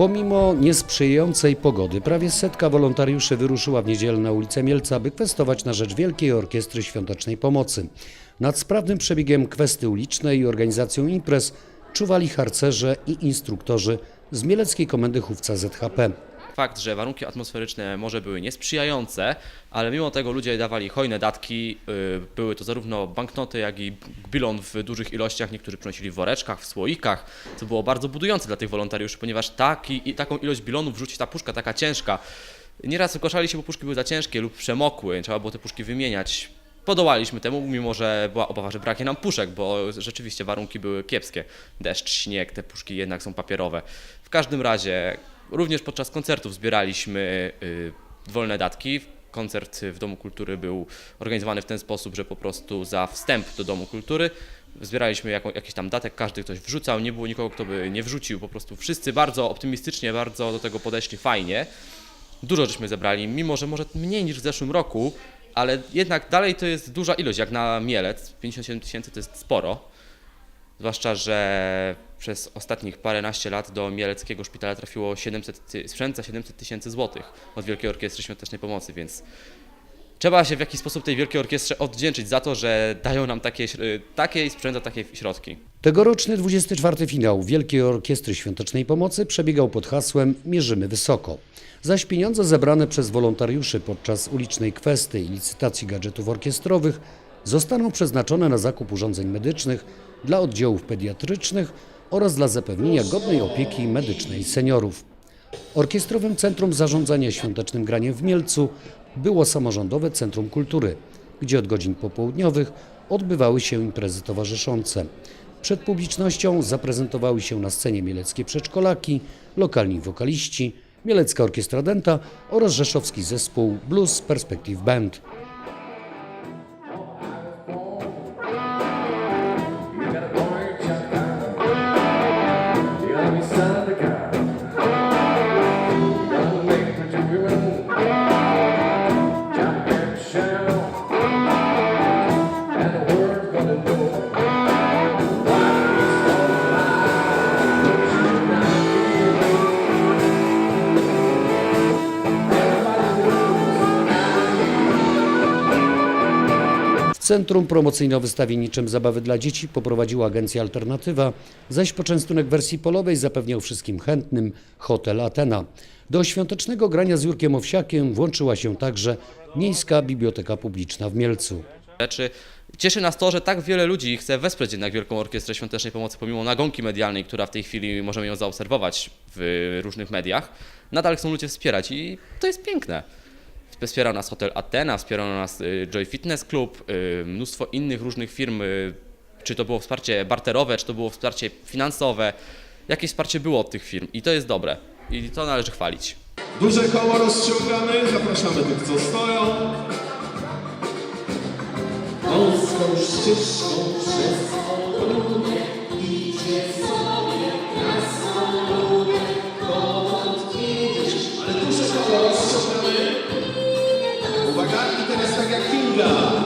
Pomimo niesprzyjającej pogody, prawie setka wolontariuszy wyruszyła w niedzielę na ulicę Mielca, by kwestować na rzecz Wielkiej Orkiestry Świątecznej Pomocy. Nad sprawnym przebiegiem kwesty ulicznej i organizacją imprez czuwali harcerze i instruktorzy z Mieleckiej Komendy Chówca ZHP. Fakt, że warunki atmosferyczne może były niesprzyjające, ale mimo tego ludzie dawali hojne datki. y, Były to zarówno banknoty, jak i bilon w dużych ilościach. Niektórzy przynosili w woreczkach, w słoikach, co było bardzo budujące dla tych wolontariuszy, ponieważ taki, taką ilość bilonów wrzucić ta puszka taka ciężka. Nieraz zgłaszali się, bo puszki były za ciężkie lub przemokły, trzeba było te puszki wymieniać. Podołaliśmy temu, mimo że była obawa, że braknie nam puszek, bo rzeczywiście warunki były kiepskie. Deszcz, śnieg, te puszki jednak są papierowe. W każdym razie, również podczas koncertów zbieraliśmy y, wolne datki. Koncert w Domu Kultury był organizowany w ten sposób, że po prostu za wstęp do Domu Kultury zbieraliśmy jaką, jakiś tam datek, każdy ktoś wrzucał, nie było nikogo, kto by nie wrzucił, po prostu wszyscy bardzo optymistycznie, bardzo do tego podeszli fajnie. Dużo żeśmy zebrali, mimo że może mniej niż w zeszłym roku, ale jednak dalej to jest duża ilość, jak na Mielec, 57 tysięcy to jest sporo. Zwłaszcza, że przez ostatnich paręnaście lat do Mieleckiego Szpitala trafiło 700, ty- sprzęt za 700 tysięcy złotych od Wielkiej Orkiestry Świątecznej Pomocy, więc trzeba się w jakiś sposób tej Wielkiej Orkiestrze odwdzięczyć za to, że dają nam takie, takie sprzęt takie środki. Tegoroczny 24. finał Wielkiej Orkiestry Świątecznej Pomocy przebiegał pod hasłem Mierzymy Wysoko. Zaś pieniądze zebrane przez wolontariuszy podczas ulicznej kwesty i licytacji gadżetów orkiestrowych zostaną przeznaczone na zakup urządzeń medycznych dla oddziałów pediatrycznych oraz dla zapewnienia godnej opieki medycznej seniorów. Orkiestrowym Centrum Zarządzania Świątecznym Graniem w Mielcu było samorządowe Centrum Kultury, gdzie od godzin popołudniowych odbywały się imprezy towarzyszące. Przed publicznością zaprezentowały się na scenie mieleckie przedszkolaki, lokalni wokaliści, Mielecka Orkiestra Denta oraz rzeszowski zespół Blues Perspective Band. Centrum Promocyjno-Wystawienniczym Zabawy dla Dzieci poprowadziła agencja Alternatywa, zaś poczęstunek wersji polowej zapewniał wszystkim chętnym Hotel Atena. Do świątecznego grania z Jurkiem Owsiakiem włączyła się także Miejska Biblioteka Publiczna w Mielcu. Rzeczy. Cieszy nas to, że tak wiele ludzi chce wesprzeć jednak Wielką Orkiestrę Świątecznej Pomocy, pomimo nagonki medialnej, która w tej chwili możemy ją zaobserwować w różnych mediach. Nadal chcą ludzie wspierać i to jest piękne. Wspierał nas Hotel Atena, wspierał nas y, Joy Fitness Club, y, mnóstwo innych różnych firm, y, czy to było wsparcie barterowe, czy to było wsparcie finansowe. Jakieś wsparcie było od tych firm i to jest dobre i to należy chwalić. Duże koło rozciągamy, zapraszamy tych, co stoją. Wąską ścieżką przez Polunię idzie sobie krasnoludek, dokąd idziesz. Ale koło rozciągamy. Uwaga, i teraz tak jak Kinga.